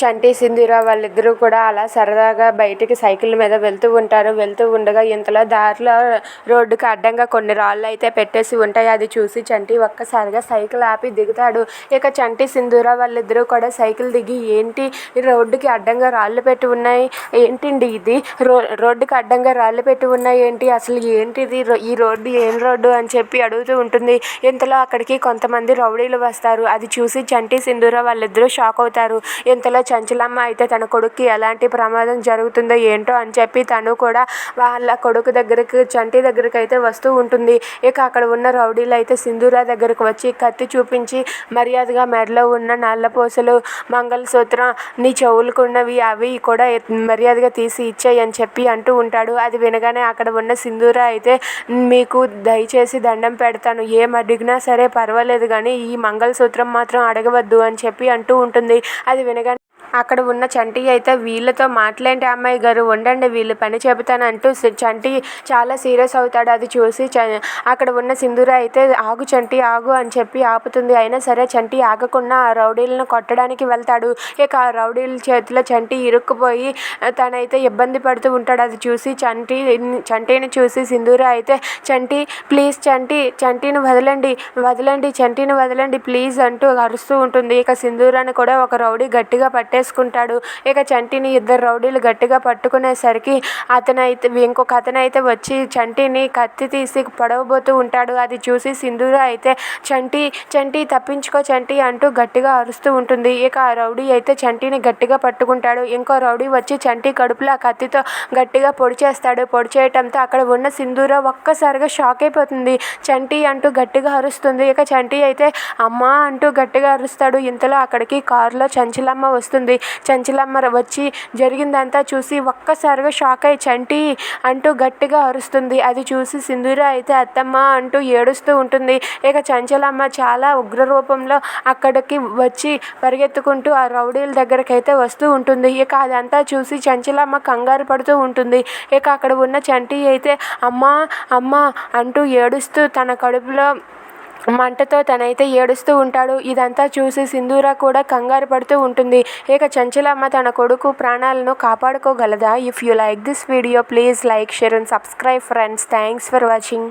చంటి సింధూర వాళ్ళిద్దరూ కూడా అలా సరదాగా బయటికి సైకిల్ మీద వెళ్తూ ఉంటారు. వెళ్తూ ఉండగా ఇంతలో దారిలో రోడ్డుకి అడ్డంగా కొన్ని రాళ్ళు అయితే పెట్టేసి ఉంటాయి. అది చూసి చంటి ఒక్కసారిగా సైకిల్ ఆపి దిగుతాడు. ఇక చంటి సింధూర వాళ్ళిద్దరూ కూడా సైకిల్ దిగి ఏంటి ఈ రోడ్డుకి అడ్డంగా రాళ్ళు పెట్టి ఉన్నాయి? ఏంటండి ఇది? రో రోడ్డుకి అడ్డంగా రాళ్ళు పెట్టి ఉన్నాయి ఏంటి? అసలు ఏంటిది? ఈ రోడ్డు ఏం రోడ్డు అని చెప్పి అడుగుతూ ఉంటుంది. ఇంతలో అక్కడికి కొంతమంది రౌడీలు వస్తారు. అది చూసి చంటి సింధూర వాళ్ళిద్దరూ షాక్ అవుతారు. ఇంతలో చంచలమ్మ అయితే తన కొడుక్కి ఎలాంటి ప్రమాదం జరుగుతుందో ఏంటో అని చెప్పి తను కూడా వాళ్ళ కొడుకు దగ్గరికి చంటి దగ్గరికి అయితే వస్తూ ఉంటుంది. ఇక అక్కడ ఉన్న రౌడీలు అయితే సింధూరా దగ్గరకు వచ్చి కత్తి చూపించి మర్యాదగా మెడలో ఉన్న నల్లపూసలు మంగళసూత్రం నీ చెవులకున్నవి అవి కూడా మర్యాదగా తీసి ఇచ్చాయి అని చెప్పి అంటూ ఉంటాడు. అది వినగానే అక్కడ ఉన్న సింధూర అయితే మీకు దయచేసి దండం పెడతాను. ఏం అడిగినా సరే పర్వాలేదు కానీ ఈ మంగళసూత్రం మాత్రం అడగవద్దు అని చెప్పి అంటూ ఉంటుంది. అది వినగానే అక్కడ ఉన్న చంటి అయితే వీళ్ళతో మాట్లాడే అమ్మాయి గారు ఉండండి వీళ్ళు పని చెబుతానంటూ చంటి చాలా సీరియస్ అవుతాడు. అది చూసి చ- అక్కడ ఉన్న సింధూర అయితే ఆగు చంటి ఆగు అని చెప్పి ఆపుతుంది. అయినా సరే చంటి ఆగకుండా ఆ రౌడీలను కొట్టడానికి వెళ్తాడు. ఇక ఆ రౌడీల చేతిలో చంటి ఇరుక్కుపోయి తనైతే ఇబ్బంది పడుతూ ఉంటాడు. అది చూసి చంటి చంటిని చూసి సింధూర అయితే చంటి ప్లీజ్ చంటి చంటిని వదలండి వదలండి చంటిని వదలండి ప్లీజ్ అంటూ అరుస్తూ ఉంటుంది. ఇక సింధూరాన్ని కూడా ఒక రౌడీ గట్టిగా పట్టేసి పట్టేసుకుంటాడు ఇక చంటిని ఇద్దరు రౌడీలు గట్టిగా పట్టుకునేసరికి అతనైతే ఇంకొక అతనైతే వచ్చి చంటిని కత్తి తీసి పొడవబోతూ ఉంటాడు. అది చూసి సింధూర అయితే చంటి చంటి తప్పించుకో చంటి అంటూ గట్టిగా అరుస్తూ ఉంటుంది. ఇక ఆ రౌడీ అయితే చంటిని గట్టిగా పట్టుకుంటాడు. ఇంకో రౌడీ వచ్చి చంటి కడుపులో ఆ కత్తితో గట్టిగా పొడి చేస్తాడు. పొడి చేయటంతో అక్కడ ఉన్న సింధూర ఒక్కసారిగా షాక్ అయిపోతుంది. చంటి అంటూ గట్టిగా అరుస్తుంది. ఇక చంటి అయితే అమ్మా అంటూ గట్టిగా అరుస్తాడు. ఇంతలో అక్కడికి కారులో చంచలమ్మ వస్తుంది. చంచలమ్మ వచ్చి జరిగిందంతా చూసి ఒక్కసారిగా షాక్ అయి చంటి అంటూ గట్టిగా అరుస్తుంది. అది చూసి సింధూర అయితే అత్తమ్మ అంటూ ఏడుస్తూ ఉంటుంది. ఇక చంచలమ్మ చాలా ఉగ్ర రూపంలో అక్కడికి వచ్చి పరిగెత్తుకుంటూ ఆ రౌడీల దగ్గరికి అయితే వస్తూ ఉంటుంది. ఇక అదంతా చూసి చంచలమ్మ కంగారు పడుతూ ఉంటుంది. ఇక అక్కడ ఉన్న చంటి అయితే అమ్మా అమ్మ అంటూ ఏడుస్తూ తన కడుపులో మంటతో తనైతే ఏడుస్తూ ఉంటాడు. ఇదంతా చూసి సింధూర కూడా కంగారు పడుతూ ఉంటుంది. ఇక చంచలమ్మ తన కొడుకు ప్రాణాలను కాపాడుకోగలదా? If you like this video please like share and subscribe friends thanks for watching